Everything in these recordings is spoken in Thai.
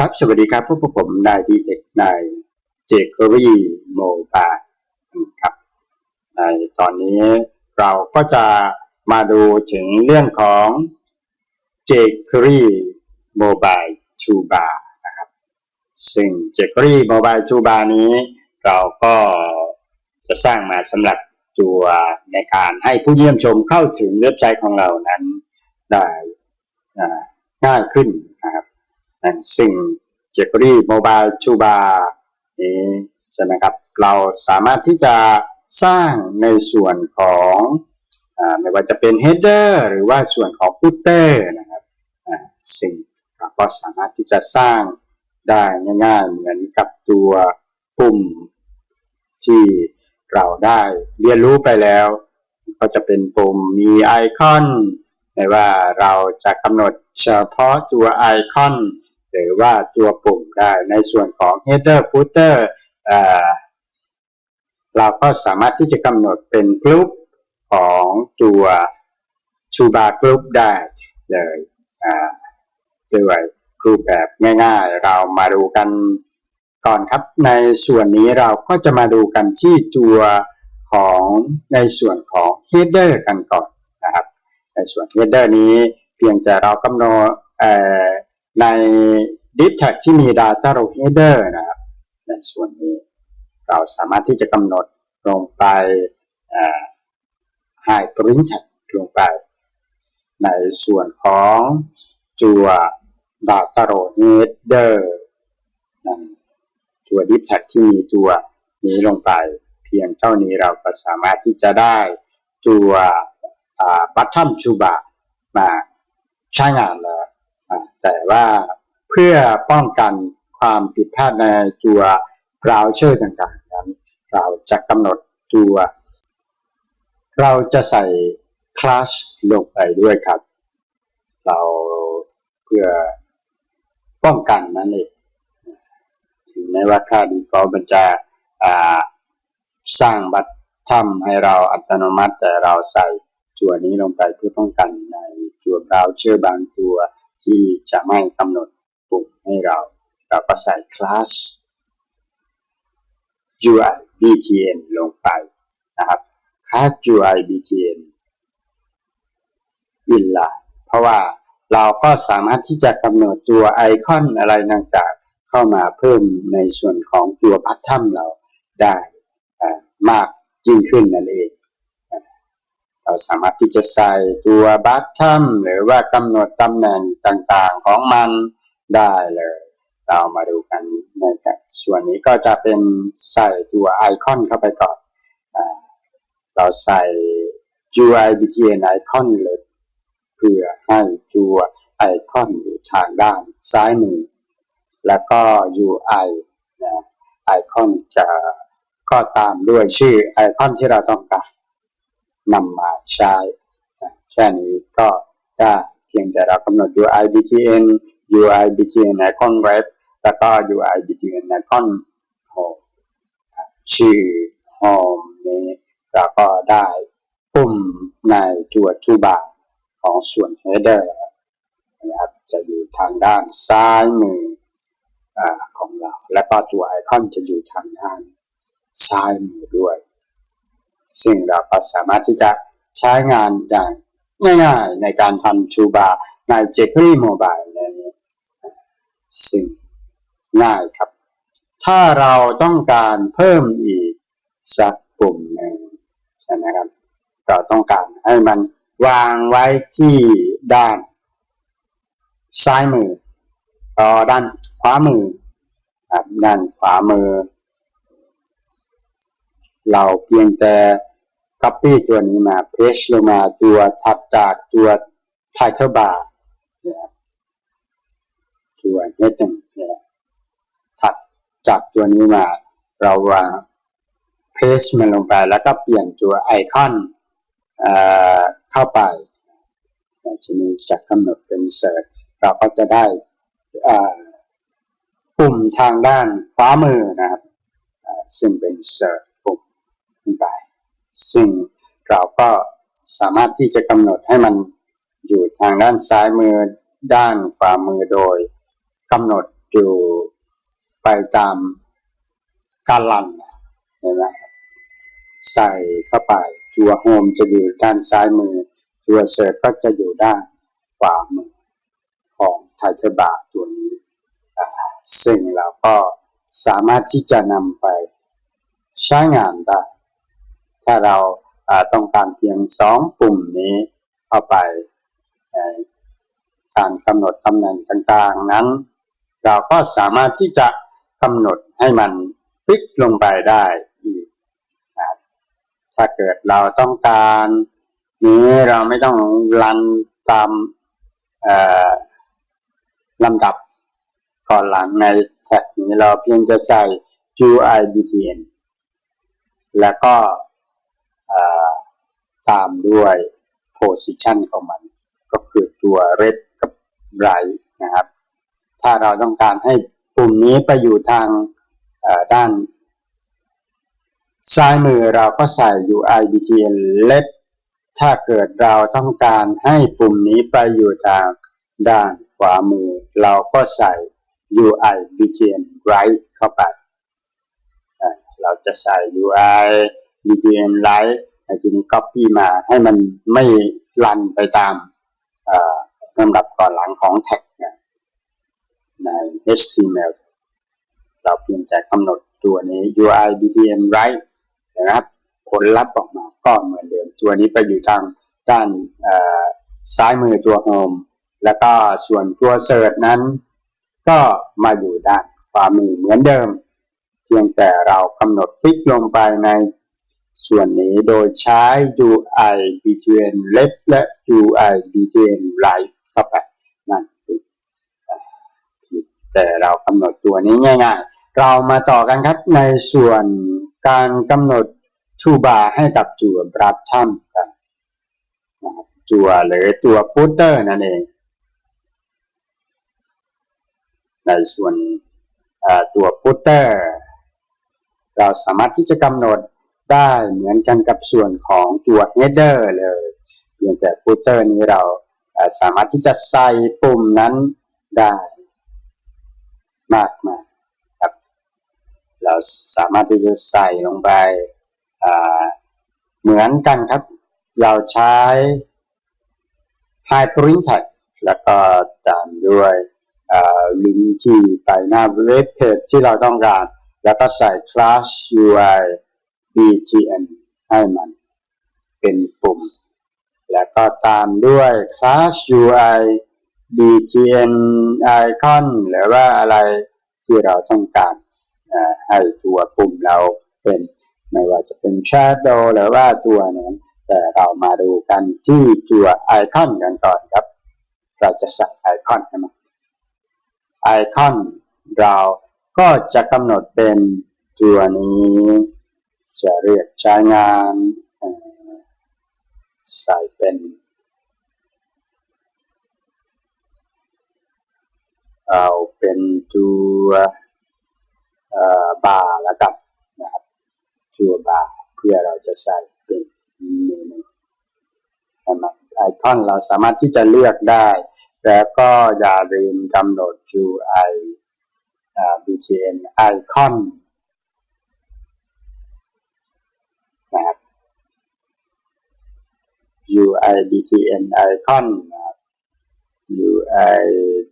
ครับ สวัสดีครับพวกผมนายดีเทคนายเจคอรีโมบายครับ ในตอนนี้เราก็จะมาดูถึงเรื่องของ jQuery Mobile Toolbar นะครับซึ่ง jQuery Mobile Toolbar นี้ เราก็จะสร้างมาสำหรับตัวในการให้ผู้เยี่ยมชมเข้าถึงเว็บไซต์ของเรานั้นได้ง่ายขึ้น นะครับอ่าซึ่ง jQuery Mobile Toolbar นี้ใช่ไหมครับ เราสามารถที่จะสร้างในส่วนของอไม่ว่าจะเป็น header หรือว่าส่วนของ footer นะครับอ่าซึ่งเราก็สามารถที่จะสร้างได้ง่ายๆ เหมือนกับตัวปุ่มที่เราได้เรียนรู้ไปแล้ว ก็จะเป็นปุ่มมีไอคอนไม่ว่าเราจะกำหนดเฉพาะตัวไอคอน หรือว่าตัวปุ่มได้ในส่วนของ header footer เอ่อเราก็สามารถที่จะกำหนดเป็นกลุ่มของตัว toolbar group ได้เลยด้วยรูปแบบง่ายๆ เรามาดูกันก่อนครับ ในส่วนนี้เราก็จะมาดูกันที่ตัวของในส่วนของ header กันก่อนนะครับ ในส่วน header นี้เพียงแต่เรากำหนด ใน div tag ที่มี data row header นะครับ ในส่วนนี้เราสามารถที่จะกำหนดลงไปเอ่อ hyperlink tag ลงไป ในส่วนของตัว data row header ตัว div tag ที่มีตัวนี้ลงไป เพียงเท่านี้เราก็สามารถที่จะได้ตัว bottom toolbar มาใช้งานแล้ว แต่ว่าเพื่อป้องกันความผิดพลาดในตัว browser ต่างๆนั้น เราจะกำหนดตัว เราจะใส่ class ลงไปด้วยครับ เราเพื่อป้องกันนั่นเองถึงแม้ว่าค่า default มันจะสร้างบัตรทำให้เราอัตโนมัติแต่เราใส่ตัวนี้ลงไปเพื่อป้องกันในตัวเบราว์เซอร์บางตัว ที่จะไม่กำหนดปุ่มให้เรา เราก็ใส่ class UI btn ลงไปนะครับ class UI btn inline เพราะว่าเราก็สามารถที่จะกำหนดตัวไอคอนอะไรต่างๆเข้ามาเพิ่มในส่วนของตัวบัตทัมเราได้อ่ามากยิ่งขึ้นนั่นเอง เราสามารถที่จะใส่ตัวบัตทัมหรือว่ากำหนดตำแหน่งต่างๆของมันได้เลย เรามาดูกันในส่วนนี้ก็จะเป็นใส่ตัวไอคอนเข้าไปก่อนอเราใส่ UI btn ไอคอนเลยเพื่อให้ตัวไอคอนอยู่ทางด้านซ้ายมือ แล้วก็ UI นะไอคอนจะก็ตามด้วยชื่อไอคอนที่เราต้องการ นำมาใช้ แค่นี้ก็ได้เพียงแต่เรากำหนด UI btn UI btn icon web แล้วก็ UI btn icon home ชื่อ home นี้เราก็ได้ปุ่มในตัว toolbar ของส่วน header นะครับจะอยู่ทางด้านซ้ายมืออของเรา แล้วก็ตัวไอคอนจะอยู่ทางด้านซ้ายมือด้วย ซึ่งเราก็สามารถที่จะใช้งานอย่างง่ายๆในการทำชูบาใน jQuery Mobile เลยซึ่งง่ายครับ ถ้าเราต้องการเพิ่มอีกสักปุ่มหนึ่งใช่ไหมครับ เราต้องการให้มันวางไว้ที่ด้าน ซ้ายมือต่อด้านขวามือครับด้านขวามือ เราเพียงแต่ copy ตัวนี้มา paste ลงมาตัวถัดจากตัว title bar เนี่ยครับตัว heading เนี่ยถัดจากตัวนี้มาเราวาง paste มันลงไปแล้วก็เปลี่ยนตัวไอคอนเข้าไปจะมีจากกำหนดเป็น search เราก็จะได้ปุ่มทางด้านขวามือนะครับ ซึ่งเป็น search ขึ้นไปซึ่งเราก็สามารถที่จะกำหนดให้มันอยู่ทางด้านซ้ายมือด้านขวามือโดยกำหนดอยู่ไปตามการลันเห็นไหมใส่เข้าไปตัวโฮมจะอยู่ด้านซ้ายมือ ตัวเซิร์ฟก็จะอยู่ด้านขวามือของไทเทบาตัวนี้ซึ่งเราก็สามารถที่จะนำไปใช้งานได้ ถ้าเราต้องการเพียงสองปุ่มนี้เข้าไปการกำหนดตำแหน่งต่างๆนั้น เราก็สามารถที่จะกำหนดให้มันพลิกลงไปได้อีกถ้าเกิดเราต้องการนี้เราไม่ต้องรันตามลำดับก่อนหลังในแท็กนี้เราเพียงจะใส่ UI btn แล้วก็ ตามด้วย position ของมัน ก็คือตัว red กับ right นะครับ ถ้าเราต้องการให้ปุ่มนี้ไปอยู่ทางด้าน ซ้ายมือเราก็ใส่ UI btn left ถ้าเกิดเราต้องการให้ปุ่มนี้ไปอยู่ทางด้านขวามือ เราก็ใส่ UI btn right เข้าไป เราจะใส่ UI btn right ในทีนี้ copy มาให้มันไม่รันไปตามอ่อลำดับก่อนหลังของแท็กเนี่ยใน HTML เราเพียงแต่กำหนดตัวนี้ UI btn right นะครับ ผลลัพธ์ออกมาก็เหมือนเดิม ตัวนี้ไปอยู่ทางด้านอ่อซ้ายมือตัวโฮมแล้วก็ส่วนตัวเสิร์ชนั้น ก็มาอยู่ด้านขวามือเหมือนเดิม เพียงแต่เรากำหนดคลิกลงไปใน ส่วนนี้โดยใช้ UI between left และ UI between right เข้าไปนั่นคือแต่เรากำหนดตัวนี้ง่ายๆ เรามาต่อกันครับในส่วนการกำหนดทูบาร์ให้กับจัวบรัดทัมกันนะครับจัวหรือตัวฟูเตอร์นั่นเอง ในส่วนตัวฟูเตอร์เราสามารถที่จะกำหนด ได้เหมือนกันกับส่วนของตัว header เลยเพียงแต่ฟูเตอร์นี้เราสามารถที่จะใส่ปุ่มนั้นได้มากมายครับ เราสามารถที่จะใส่ลงไปเหมือนกันครับ เราใช้ hyperlink tag แล้วก็ตามด้วยลิงก์ที่ไปหน้าเว็บเพจที่เราต้องการ แล้วก็ใส่ class UI btn ให้มันเป็นปุ่ม แล้วก็ตามด้วย class UI btn icon หรือว่าอะไรที่เราต้องการให้ตัวปุ่มเราเป็นไม่ว่าจะเป็น shadow หรือว่าตัวนั้นแต่เรามาดูกันที่ตัวไอคอนกันก่อนครับ เราจะใส่ไอคอนให้มันไอคอนเราก็จะกำหนดเป็นตัวนี้ จะเรียกใช้งานใส่เป็นเอาเป็นตัวบาร์แล้วกันนะครับตัวบาร์เพื่อเราจะใส่เป็นเมนูนะครับไอคอนเราสามารถที่จะเลือกได้ แล้วก็อย่าลืมกำหนด UI btn icon น UI btn icon นะครับ UI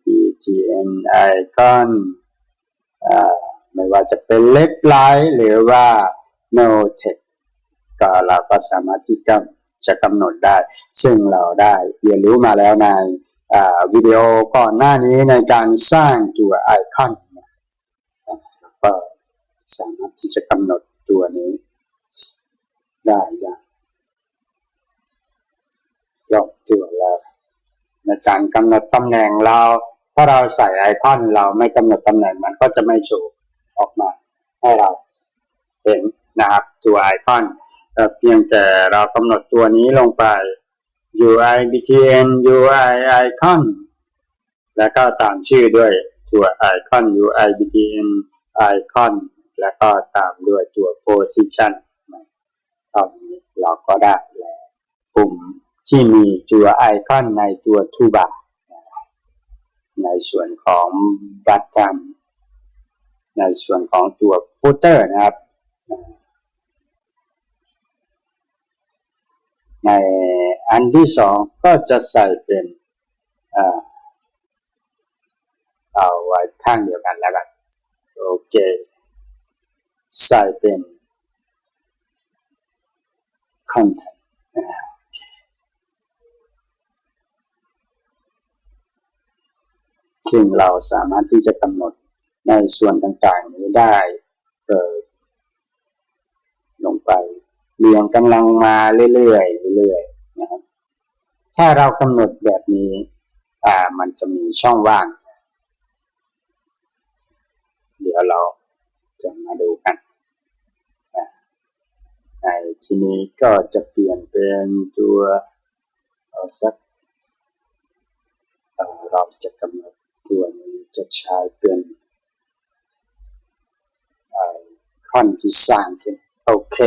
btn icon อ่าไม่ว่าจะเป็นเล็บไลท์หรือว่า no text ก็เราก็สามารถที่จะกำหนดได้ ซึ่งเราได้เรียนรู้มาแล้วในวิดีโอก่อนหน้านี้ในการสร้างตัวไอคอนก็สามารถที่จะกำหนดตัวนี้ ได้อย่างยกตัวแล้วในการกำหนดตำแหน่งเรา ถ้าเราใส่ไอคอนเราไม่กำหนดตำแหน่งมันก็จะไม่โชว์ออกมาให้เราเห็นนะครับตัวไอคอนเอ่อเพียงแต่เรากำหนดตัวนี้ลงไป UI btn UI icon แล้วก็ตามชื่อด้วยตัวไอคอน UI btn icon แล้วก็ตามด้วยตัว position เท่านี้เราก็ได้แล้วปุ่มที่มีตัวไอคอนในตัว toolbar ในส่วนของบัตรกรรมในส่วนของตัวฟุตเตอร์นะครับในอันที่สองก็จะใส่เป็นเอาไว้ข้างเดียวกันแล้วกัน โอเค ใส่เป็น content อ่าโอเคซึ่งเราสามารถที่จะกำหนดในส่วนต่างๆนี้ได้เอ่อลงไปเรียงกำลังมาเรื่อยๆเรื่อยๆนะครับ ถ้าเรากำหนดแบบนี้อ่ามันจะมีช่องว่าง เดี๋ยวเราจะมาดูกัน ในที่นี้ก็จะเปลี่ยนเป็นตัวเอาสักเราจะกำหนดตัวนี้จะใช้เป็นไอคอนที่สร้างขึ้นโอเค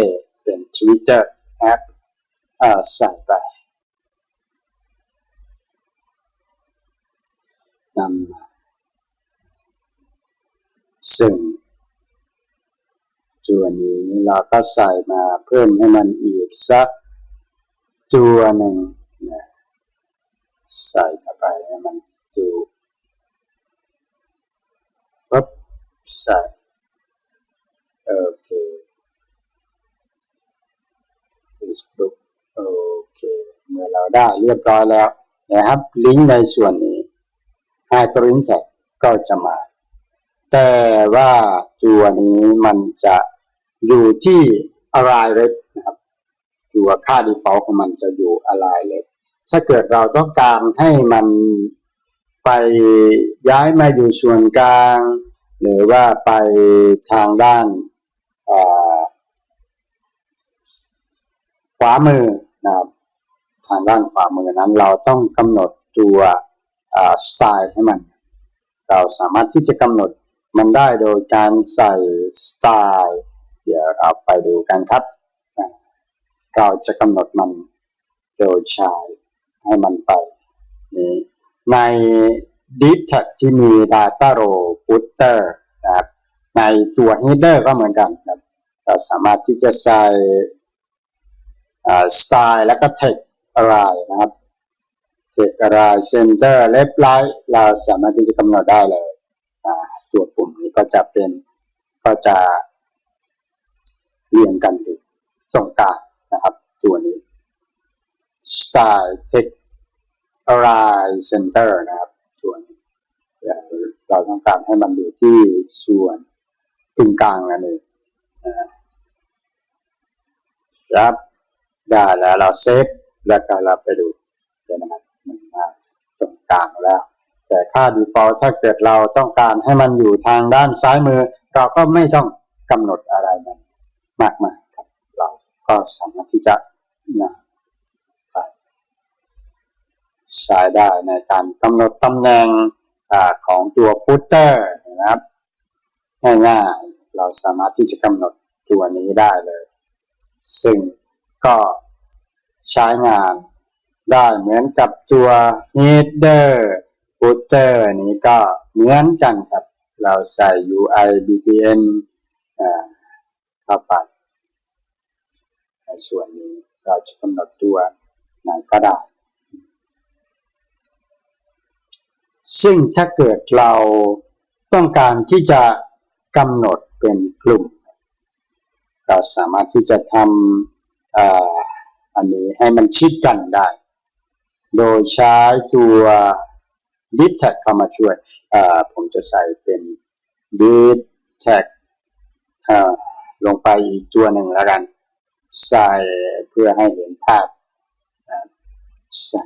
เป็น Twitter แอปใส่ไปนำมาซึ่ง ตัวนี้เราก็ใส่มาเพิ่มให้มันอีกสักตัวหนึ่งนะใส่เข้าไปให้มันดูปุ๊บใส่โอเค Facebook โอเค เมื่อเราได้เรียบร้อยแล้วนะครับลิงก์ในส่วนนี้ Hyperlink Tag ก็จะมา แต่ว่าตัวนี้มันจะ อยู่ที่ align left นะครับตัวค่า default ของมันจะอยู่ align left ถ้าเกิดเราต้องการให้มันไปย้ายมาอยู่ส่วนกลาง หรือว่าไปทางด้านขวามือนะครับทางด้านขวามือนั้นเราต้องกำหนดตัวสไตล์ให้มัน เราสามารถที่จะกำหนดมันได้โดยการใส่สไตล์ เดี๋ยวเราไปดูกันครับ เราจะกำหนดมันโดยใช้ให้มันไปนี้ใน Deep Tag ที่มี Data Row Footer นะครับในตัว Header ก็เหมือนกันครับเราสามารถที่จะใส่สไตล์แล้วก็ Text อะไรนะครับ Text อะไร Center Left Right เราสามารถที่จะกำหนดได้เลย ตัวปุ่มนี้ก็จะเป็นก็จะ เรียงกันอยู่ตรงกลางนะครับ ตัวนี้ Style Text Align Center นะครับส่วนเราต้องการให้มันอยู่ที่ส่วนตรงกลางนั่นเองนะครับได้แล้วเราเซฟแล้วก็เราไปดูเดี๋ยวนะครับมันมาตรงกลางแล้ว แต่ค่า default ถ้าเกิดเราต้องการให้มันอยู่ทางด้านซ้ายมือ เราก็ไม่ต้องกำหนดอะไรมัน มากมายครับ เราก็สามารถที่จะนะไปใช้ได้ในการกำหนดตำแหน่งอของตัวฟุตเตอร์นะครับง่ายๆเราสามารถที่จะกำหนดตัวนี้ได้เลย ซึ่งก็ใช้งานได้เหมือนกับตัว header footer นี้ก็เหมือนกันครับ เราใส่ UI BTN อ่า เข้าไป ในส่วนนี้เราจะกำหนดตัวไหนก็ได้ ซึ่งถ้าเกิดเราต้องการที่จะกำหนดเป็นกลุ่ม เราสามารถที่จะทำอ,อันนี้ให้มันชิดกันได้ โดยใช้ตัว div tag เข้ามาช่วย ผมจะใส่เป็น div tag อ่า ลงไปอีกตัวหนึ่งแล้วกัน ใส่เพื่อให้เห็นภาพใส่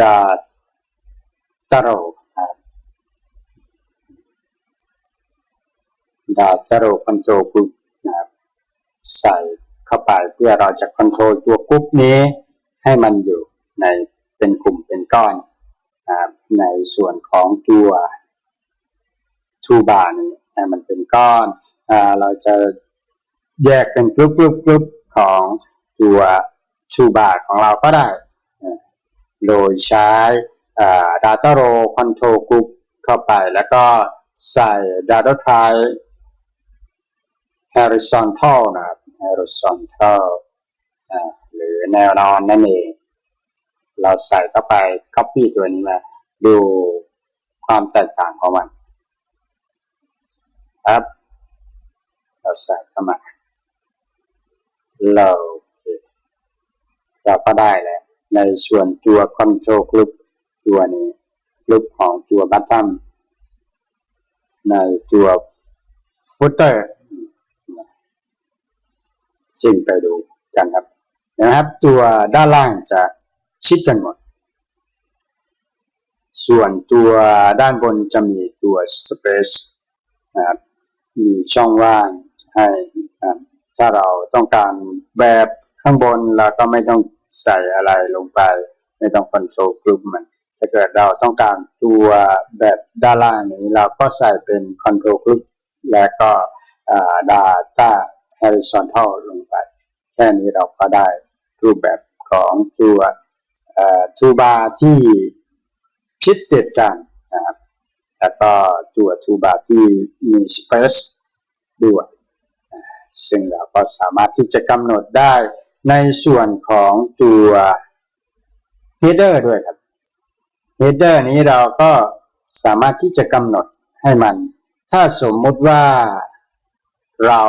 dot ตโรครับ data row control group นะครับใส่เข้าไปเพื่อเราจะคอนโทรลตัวกรุ๊ปนี้ให้มันอยู่ในเป็นกลุ่มเป็นก้อนนะในส่วนของตัวทูบาร์นี้ มันเป็นก้อนเราจะแยกเป็นกรุ๊ปกรุ๊ปกรุ๊ปของตัวทูบาร์ของเราก็ได้ โดยใช้ data row control group เข้าไปแล้วก็ใส่ data type horizontal นะครับ horizontal หรือแนวนอนนั่นเอง เราใส่เข้าไป copy ตัวนี้มา ดูความแตกต่างของมัน ครับเราใส่เข้ามาเราเราก็ได้แล้ว ในส่วนตัว control group ตัวนี้ group ของตัว bottom ในตัว footer จึงไปดูกันครับนะครับ ตัวด้านล่างจะชิดกันหมด ส่วนตัวด้านบนจะมีตัว space นะครับ มีช่องว่างให้ถ้าเราต้องการแบบข้างบนเราก็ไม่ต้องใส่อะไรลงไป ไม่ต้อง control group มันถ้าเกิดเราต้องการตัวแบบด้านล่างนี้เราก็ใส่เป็น control group แล้วก็ data horizontal ลงไป แค่นี้เราก็ได้รูปแบบของตัวทูบาที่ชิดติดกันนะครับ แล้วก็ตัวทูบาที่มี space ด้วยซึ่งเราก็สามารถที่จะกำหนดได้ในส่วนของตัว header ด้วยครับ header นี้เราก็สามารถที่จะกำหนดให้มัน ถ้าสมมุติว่าเรา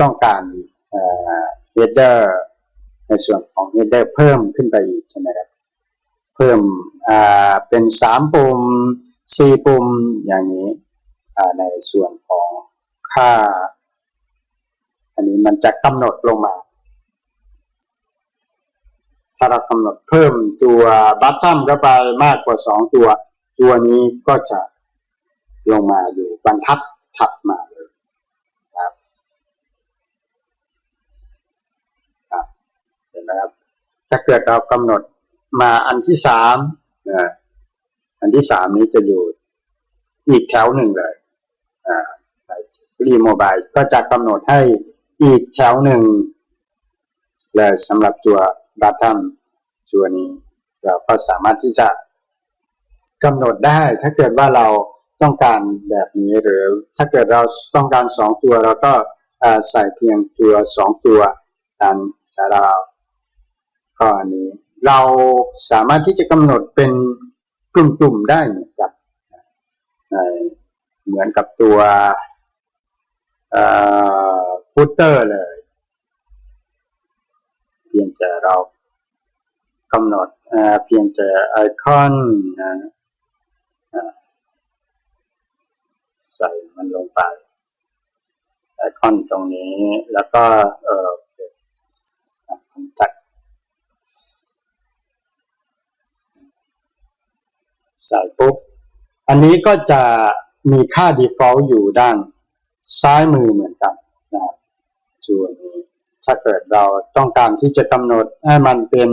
ต้องการเอ่อ header ในส่วนของ header เพิ่มขึ้นไปอีกใช่ไหมครับ พิ่มอ่าเป็นสามปุ่มสี่ปุ่มอย่างนี้อ่าในส่วนของค่า อันนี้มันจะกำหนดลงมา ถ้าเรากำหนดเพิ่มตัวบัตตัมเข้าไปมากกว่าสองตัว ตัวนี้ก็จะลงมาอยู่บรรทัดถัดมาเลยครับครับเห็นไหมครับถ้าเกิดเรากำหนด มาอันที่สามนะอันที่สามนี้จะอยู่อีกแถวหนึ่งเลยอ่ารีโมบายก็จะกำหนดให้อีกแถวหนึ่งเลยสำหรับตัวบัตตัมตัวนี้ เราก็สามารถที่จะกำหนดได้ ถ้าเกิดว่าเราต้องการแบบนี้หรือถ้าเกิดเราต้องการสองตัวเราก็ใส่เพียงตัวสองตัวนั้นแต่เราก็อันนี้ เราสามารถที่จะกำหนดเป็นกลุ่มๆได้เหมือนกับเหมือนกับตัวฟุตเตอร์เลย เพียงแต่เรากำหนดเเพียงแต่ไอคอนนะอ่าใส่มันลงไปไอคอนตรงนี้แล้วก็ตัด ใส่ปุ๊บ อันนี้ก็จะมีค่า default อยู่ด้านซ้ายมือเหมือนกันนะครับส่วนนี้ถ้าเกิดเราต้องการที่จะกำหนดให้มันเป็น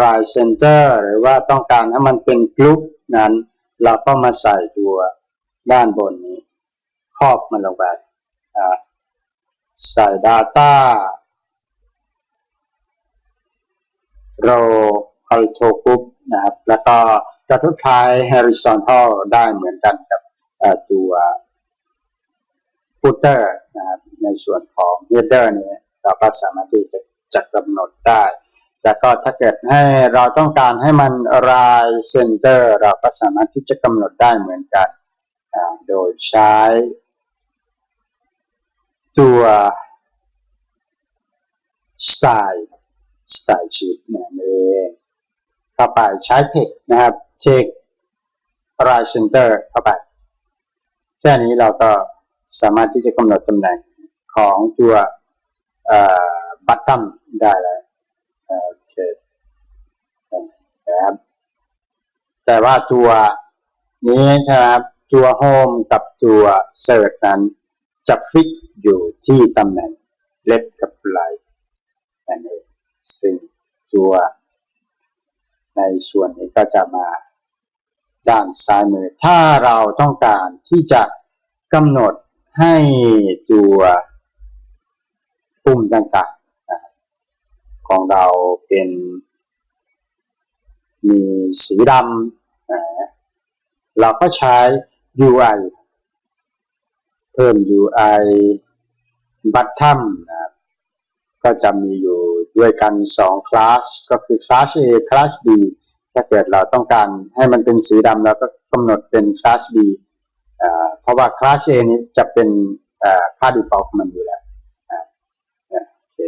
right center หรือว่าต้องการให้มันเป็นกรุ๊ปนั้น เราก็มาใส่ตัวด้านบนนี้ ครอบมันลงไปใส่ data row control group นะครับ แล้วก็ กระทุกท้าย horizontal ได้เหมือนกันกับตัว footer นะครับในส่วนของ header นี้เราก็สามารถที่จะจะกำหนดได้ แล้วก็ถ้าเกิดให้เราต้องการให้มัน right center เราก็สามารถที่จะกำหนดได้เหมือนกัน โดยใช้ ตัว style style sheet เนี่ยเองเข้าไปใช้ text นะครับ text right center เข้าไป แค่นี้เราก็สามารถที่จะกำหนดตำแหน่งของตัวบัตตัมได้แล้วโอเคนะครับแต่ว่าตัวนี้ใช่ไหมครับตัว Home กับตัว Search นั้นจะฟิกอยู่ที่ตำแหน่งเล็บกับไหลนั่นเองซึ่งตัวในส่วนนี้ก็จะมา ด้านซ้ายมือ ถ้าเราต้องการที่จะกำหนดให้ตัวปุ่มต่างๆของเราเป็นมีสีดำเราก็ใช้ UI เพิ่ม UI button นะครับก็จะมีอยู่ด้วยกัน2คลาสก็คือคลาส A คลาส B ถ้าเกิดเราต้องการให้มันเป็นสีดำเราก็กำหนดเป็นคลาส B เพราะว่าคลาส A นี้จะเป็นค่า default ของมันอยู่แล้วโอเค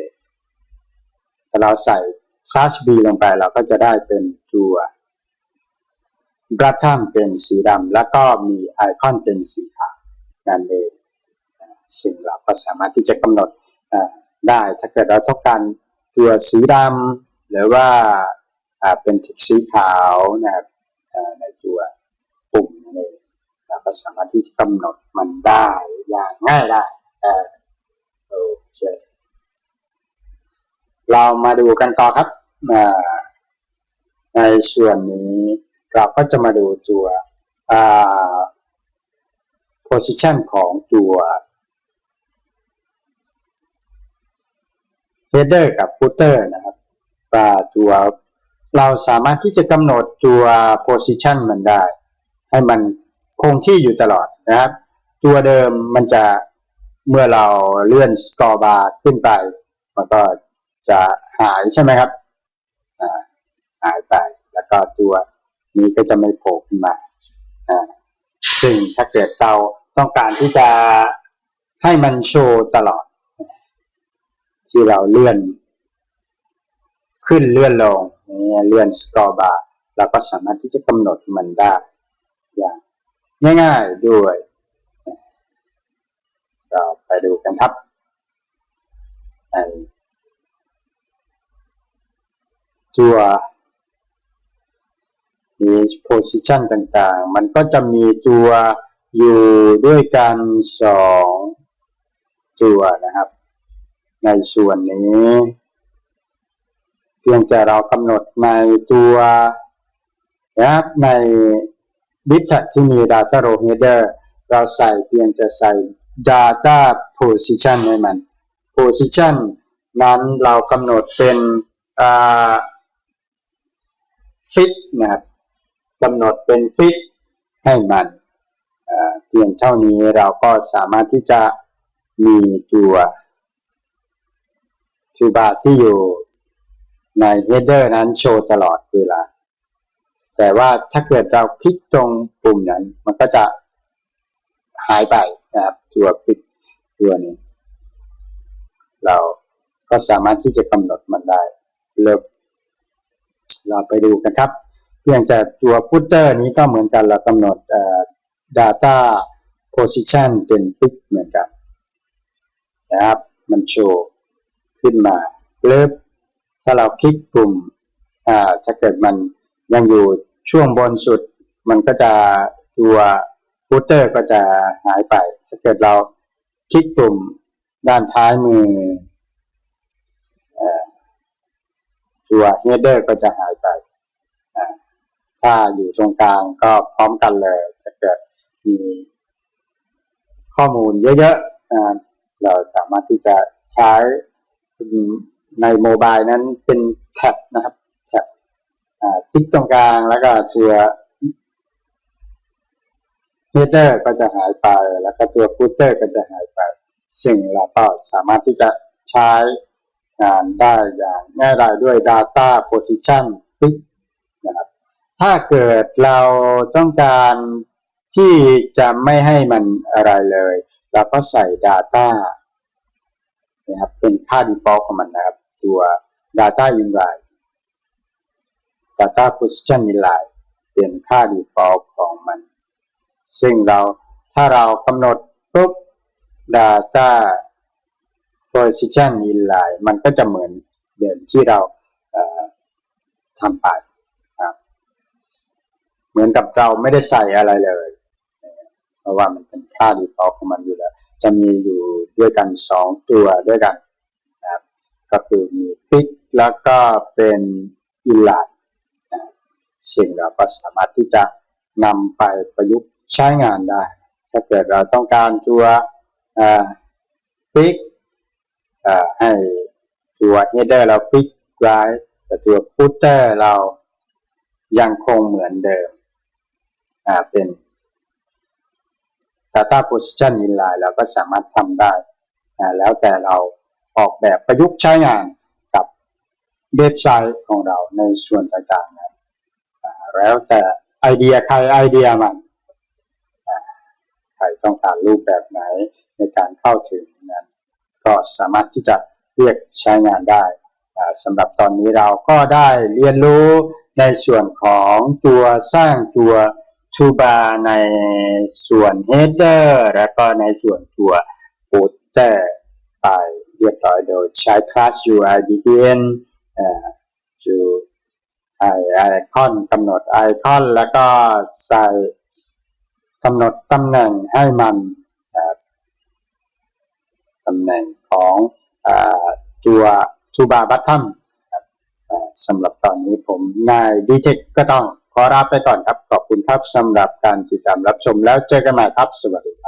ถ้าเราใส่คลาส B ลงไปเราก็จะได้เป็นตัวบัตทัมเป็นสีดำแล้วก็มีไอคอนเป็นสีขาวนั่นเองอ่าซึ่งเราก็สามารถที่จะกำหนดได้ถ้าเกิดเราต้องการตัวสีดำหรือว่า เป็นทิกสีขาวนะครับอ่าในตัวปุ่มนั่นเองเราก็สามารถที่กำหนดมันได้อย่างง่ายได้อ่าโอเคเรามาดูกันต่อครับอ่าในส่วนนี้เราก็จะมาดูตัวอ่า position ของตัว header กับ footer นะครับตัว เราสามารถที่จะกำหนดตัว position มันได้ ให้มันคงที่อยู่ตลอดนะครับ ตัวเดิมมันจะเมื่อเราเลื่อน score bar ขึ้นไป มันก็จะหายใช่ไหมครับหายไป แล้วก็ตัวนี้ก็จะไม่โผล่ขึ้นมาอ่าซึ่งถ้าเกิดเราต้องการที่จะให้มันโชว์ตลอด ที่เราเลื่อน ขึ้นเลื่อนลงเนี่ยเลื่อนสกอร์บาร์เราก็สามารถที่จะกำหนดมันได้อย่างง่ายๆด้วยเราไปดูกันครับตัว is position ต่างๆ มันก็จะมีตัวอยู่ด้วยกันสองตัวนะครับ ในส่วนนี้ พียงแต่เรากำหนดในตัวนะครับในดิสที่มี data row header เราใส่เพียงจะใส่ data position ให้มัน position นั้นเรากำหนดเป็นอ่า fit นะครับกำหนดเป็น fit ให้มันเพียงเท่านี้เราก็สามารถที่จะมีตัวทูบาที่อยู่ ใน header นั้นโชว์ตลอดเวลา แต่ว่าถ้าเกิดเราคลิกตรงปุ่มนั้น มันก็จะหายไปนะครับตัวคลิกตัวนี้ เราก็สามารถที่จะกำหนดมันได้เริ่มเราไปดูกันครับเพียงแต่ตัว footer นี้ก็เหมือนกันเรากำหนดเอ่อ data position เป็นปิกเหมือนกันนะครับ มันโชว์ขึ้นมาเริ่ม ถ้าเราคลิกปุ่มอ่าถ้าเกิดมันยังอยู่ช่วงบนสุด มันก็จะตัว footer ก็จะหายไป ถ้าเกิดเราคลิกปุ่มด้านท้ายมืออ่อตัว header ก็จะหายไปอ่าถ้าอยู่ตรงกลางก็พร้อมกันเลยถ้าเกิดมีข้อมูลเยอะๆอ่าเราสามารถที่จะใช้ ในโมบายนั้นเป็นแท็บนะครับแท็บติ๊กตรงกลางแล้วก็ตัว header ก็จะหายไป แล้วก็ตัว footer ก็จะหายไปซึ่งเราก็สามารถที่จะใช้งานได้อย่างง่ายดายด้วย data position p i c นะครับถ้าเกิดเราต้องการที่จะไม่ให้มันอะไรเลย เราก็ใส่ data นะครับเป็นค่า default ของมันนะครับ ตัว data inline data position inline เป็นค่า default ของมัน ซึ่งเราถ้าเรากำหนดปุ๊บ data position inline มันก็จะเหมือนเดิมที่เราเทำไปครับเหมือนกับเราไม่ได้ใส่อะไรเลย เพราะว่ามันเป็นค่า default ของมันอยู่แล้ว จะมีอยู่ด้วยกันสองตัวด้วยกัน ก็คือมี pick แล้วก็เป็น inline นะครับซึ่งเราก็สามารถที่จะนำไปประยุกต์ใช้งานได้ ถ้าเกิดเราต้องการตัวปิกให้ตัว header เราปิกไว้แต่ตัว footer เรายังคงเหมือนเดิมเป็น Data Position Inline เราก็สามารถทำได้ แล้วแต่เรา ออกแบบประยุกต์ใช้งานกับเว็บไซต์ของเราในส่วนต่างๆนั้นแล้วแต่ไอเดียใครไอเดียมันใครต้องการรูปแบบไหนในการเข้าถึงนั้นก็สามารถที่จะเรียกใช้งานได้สำหรับตอนนี้เราก็ได้เรียนรู้ในส่วนของตัวสร้างตัวทูบาในส่วน header แล้วก็ในส่วนตัว footer ไปเรี เรียบร้อยโดยใช้ class UI btn เอ่อไอไอคอนกำหนดไอคอนแล้วก็ใส่กำหนดตำแหน่งให้มันตำแหน่งของอตัวทูบาบัตทัมสำหรับตอนนี้ผมนายดีเทคก็ต้องขอลาไปก่อนครับ ขอบคุณครับสำหรับการติดตามรับชมแล้วเจอกันใหม่ครับ สวัสดีครับ